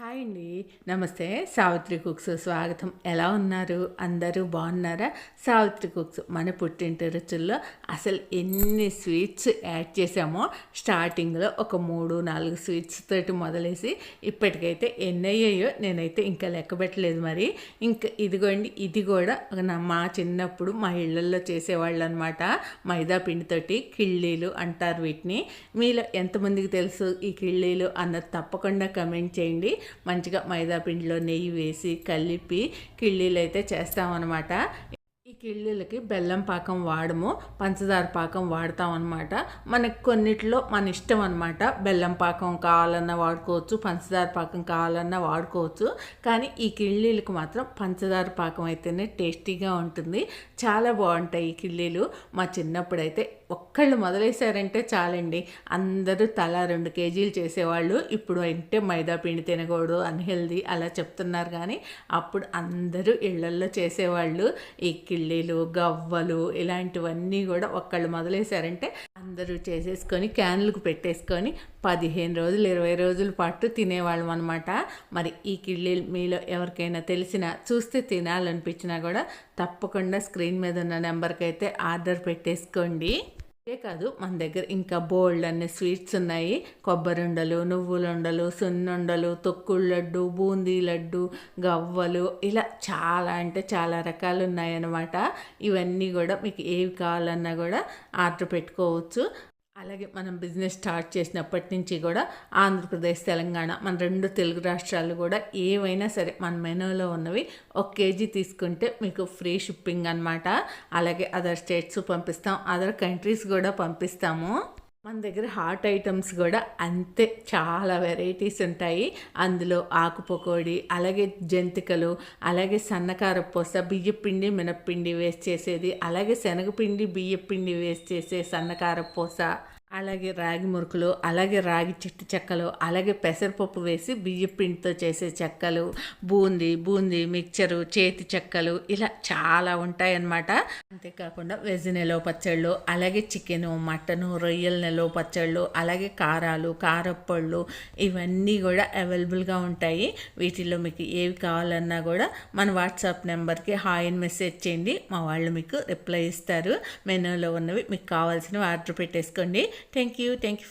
Hi అండి. నమస్తే Savitri cooks స్వాగతం. ఎలా ఉన్నారు? అందరూ బాగున్నారా? సావిత్రి కుక్స్ మన పుట్టింటి రుచుల్లో అసలు ఎన్ని స్వీట్స్ యాడ్ చేసామో స్టార్టింగ్లో ఒక మూడు నాలుగు స్వీట్స్ తోటి మొదలేసి ఇప్పటికైతే ఎన్ని అయ్యాయో నేనైతే ఇంకా లెక్క పెట్టలేదు మరి. ఇంకా ఇదిగోండి ఇది కూడా మా చిన్నప్పుడు మా ఇళ్ళల్లో చేసేవాళ్ళు అనమాట మైదా పిండితోటి కిళ్ళీలు అంటారు వీటిని. మీలో ఎంతమందికి తెలుసు ఈ కిళ్ళీలు అన్నది తప్పకుండా కమెంట్ చేయండి. మంచిగా మైదా పిండిలో నెయ్యి వేసి కలిపి కిళ్ళీలు అయితే చేస్తామన్నమాట. ఈ కిళ్ళీలకి బెల్లం పాకం వాడము పంచదార పాకం వాడతాం అనమాట మనకు కొన్నిట్లో మన ఇష్టం అనమాట బెల్లం పాకం కావాలన్నా వాడుకోవచ్చు పంచదార పాకం కావాలన్నా వాడుకోవచ్చు. కానీ ఈ కిళ్ళీలకు మాత్రం పంచదార పాకం అయితేనే టేస్టీగా ఉంటుంది. చాలా బాగుంటాయి ఈ కిళ్ళీలు. మా చిన్నప్పుడు అయితే ఒక్కళ్ళు మొదలేశారంటే చాలండి. అందరూ తల రెండు కేజీలు చేసేవాళ్ళు. ఇప్పుడు అంటే మైదా పిండి తినకూడదు అన్హెల్దీ అలా చెప్తున్నారు. కానీ అప్పుడు అందరూ ఇళ్ళల్లో చేసేవాళ్ళు. ఈ కిళ్ళీలు గవ్వలు ఇలాంటివన్నీ కూడా ఒక్కళ్ళు మొదలేశారంటే అందరూ చేసేసుకొని క్యాన్లకు పెట్టేసుకొని పదిహేను రోజులు ఇరవై రోజుల పాటు తినేవాళ్ళం అనమాట మరి ఈ కిళ్ళీలు మీలో ఎవరికైనా తెలిసినా చూస్తే తినాలనిపించినా కూడా తప్పకుండా స్క్రీన్ మీద ఉన్న నెంబర్కి అయితే ఆర్డర్ పెట్టేసుకోండి. ఇదే కాదు మన దగ్గర ఇంకా బోల్డ్ అనే స్వీట్స్ ఉన్నాయి. కొబ్బరిండలు నువ్వులుండలు సున్నుండలు తొక్కుడు లడ్డు బూందీ లడ్డు గవ్వలు ఇలా చాలా అంటే చాలా రకాలు ఉన్నాయన్నమాట ఇవన్నీ కూడా మీకు ఏవి కావాలన్నా కూడా ఆర్డర్ పెట్టుకోవచ్చు. అలాగే మనం బిజినెస్ స్టార్ట్ చేసినప్పటి నుంచి కూడా ఆంధ్రప్రదేశ్ తెలంగాణ మన రెండు తెలుగు రాష్ట్రాలు కూడా ఏవైనా సరే మన మెనూలో ఉన్నవి ఒక కేజీ తీసుకుంటే మీకు ఫ్రీ షిప్పింగ్ అనమాట అలాగే అదర్ స్టేట్స్ పంపిస్తాం అదర్ కంట్రీస్ కూడా పంపిస్తాము. మన దగ్గర హాట్ ఐటమ్స్ కూడా అంతే చాలా వెరైటీస్ ఉంటాయి. అందులో ఆకు పకోడీ అలాగే జంతికలు అలాగే సన్నకార పూస బియ్యపిండి మినప్పిండి వేస్ట్ చేసేది అలాగే శనగపిండి బియ్యపిండి వేస్ట్ చేసే సన్నకార పూస అలాగే రాగి మురుకులు అలాగే రాగి చెట్టు చెక్కలు అలాగే పెసరపప్పు వేసి బియ్యం పిండితో చేసే చెక్కలు బూందీ బూందీ మిక్చరు చేతి చెక్కలు ఇలా చాలా ఉంటాయన్నమాట. అంతేకాకుండా వెజ్ నెలో పచ్చళ్ళు అలాగే చికెను మటను రొయ్యల నెలో పచ్చళ్ళు అలాగే కారాలు కారప్పళ్ళు ఇవన్నీ కూడా అవైలబుల్గా ఉంటాయి. వీటిలో మీకు ఏవి కావాలన్నా కూడా మన వాట్సాప్ నెంబర్కి హాయ్ అని మెసేజ్ చేయండి. మా వాళ్ళు మీకు రిప్లై ఇస్తారు. మెనూలో ఉన్నవి మీకు కావాల్సినవి ఆర్డర్ పెట్టేసుకోండి. Thank you. Thank you.